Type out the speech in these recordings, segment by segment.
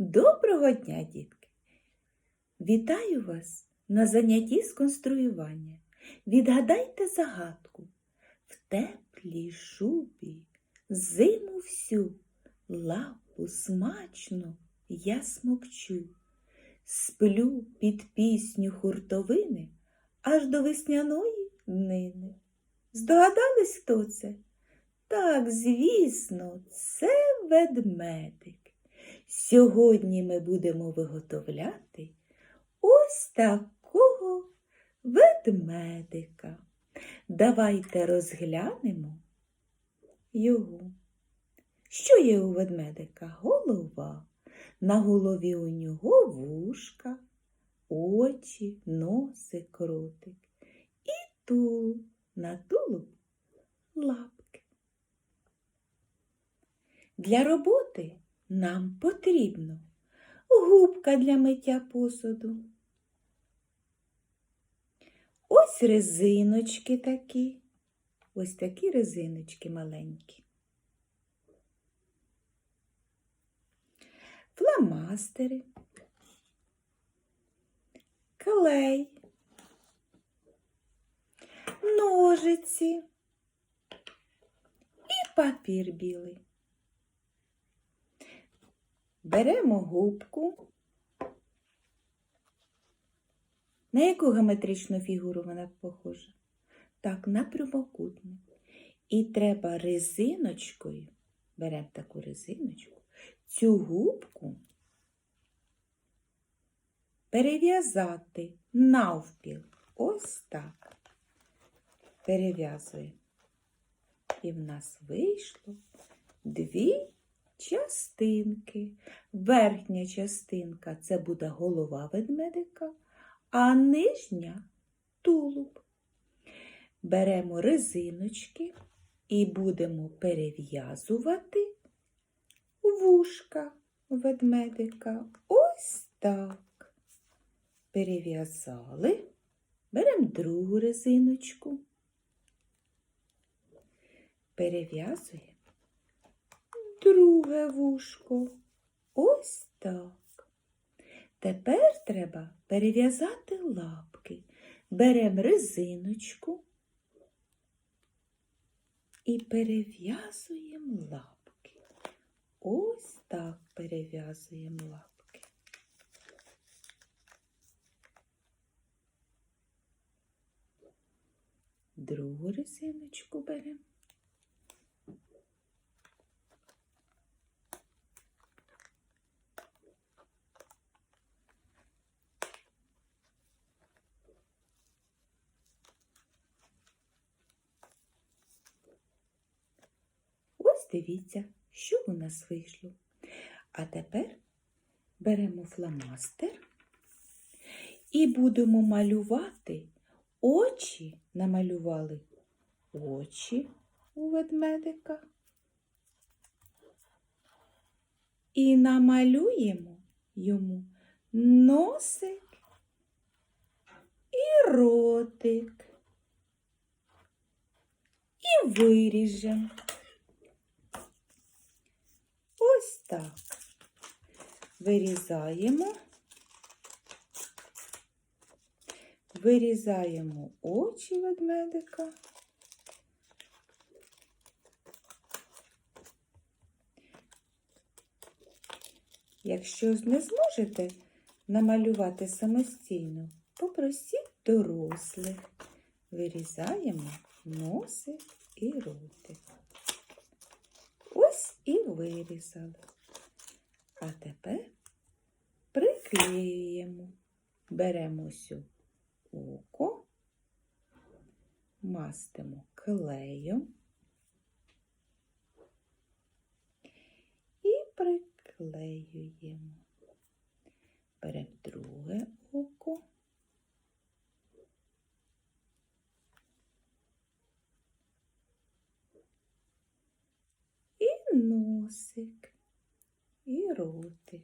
Доброго дня, дітки! Вітаю вас на занятті з конструювання. Відгадайте загадку. В теплій шубі зиму всю лапу смачно я смокчу. Сплю під пісню хуртовини аж до весняної днини. Здогадались, хто це? Так, звісно, це ведмедик. Сьогодні ми будемо виготовляти ось такого ведмедика. Давайте розглянемо його. Що є у ведмедика? Голова. На голові у нього вушка, очі, носик, ротик. І тулуб. На тулуб лапки. Для роботи нам потрібно губка для миття посуду. Ось резиночки такі, ось такі резиночки маленькі. Фломастери, клей, ножиці і папір білий. Беремо губку. На яку геометричну фігуру вона похожа? Так, на прямокутник. І треба резиночкою, беремо таку резиночку, цю губку перев'язати навпіл. Ось так. Перев'язуємо. І в нас вийшло дві частинки. Верхня частинка це буде голова ведмедика, а нижня тулуб. Беремо резиночки і будемо перев'язувати вушка ведмедика. Ось так. Перев'язали. Беремо другу резиночку. Перев'язуємо друге вушко. Ось так. Тепер треба перев'язати лапки. Беремо резиночку і перев'язуємо лапки. Ось так перев'язуємо лапки. Другу резиночку беремо. Ось дивіться, що у нас вийшло. А тепер беремо фломастер і будемо малювати очі, намалювали очі у ведмедика. І намалюємо йому носик і ротик. І виріжемо. Ось так. Вирізаємо, вирізаємо очі ведмедика. Якщо не зможете намалювати самостійно, попросіть дорослих. Вирізаємо носик і ротик. Ось вирізали. А тепер приклеюємо. Беремо сю око, мастимо клеєм і приклеюємо. Беремо друге око. Носик і ротик.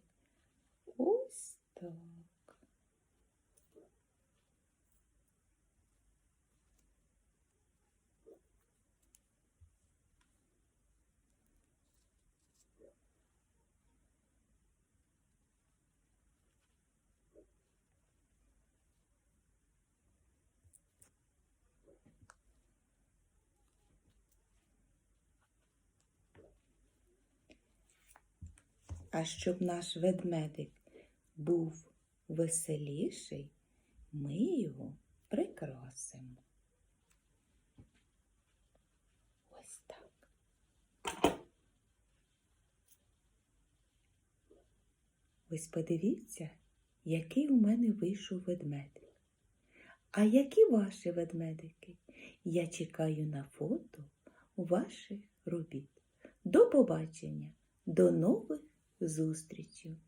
Ось так. А щоб наш ведмедик був веселіший, ми його прикрасимо. Ось так. Ось подивіться, який у мене вийшов ведмедик. А які ваші ведмедики? Я чекаю на фото ваших робіт. До побачення, до нових зустрічей!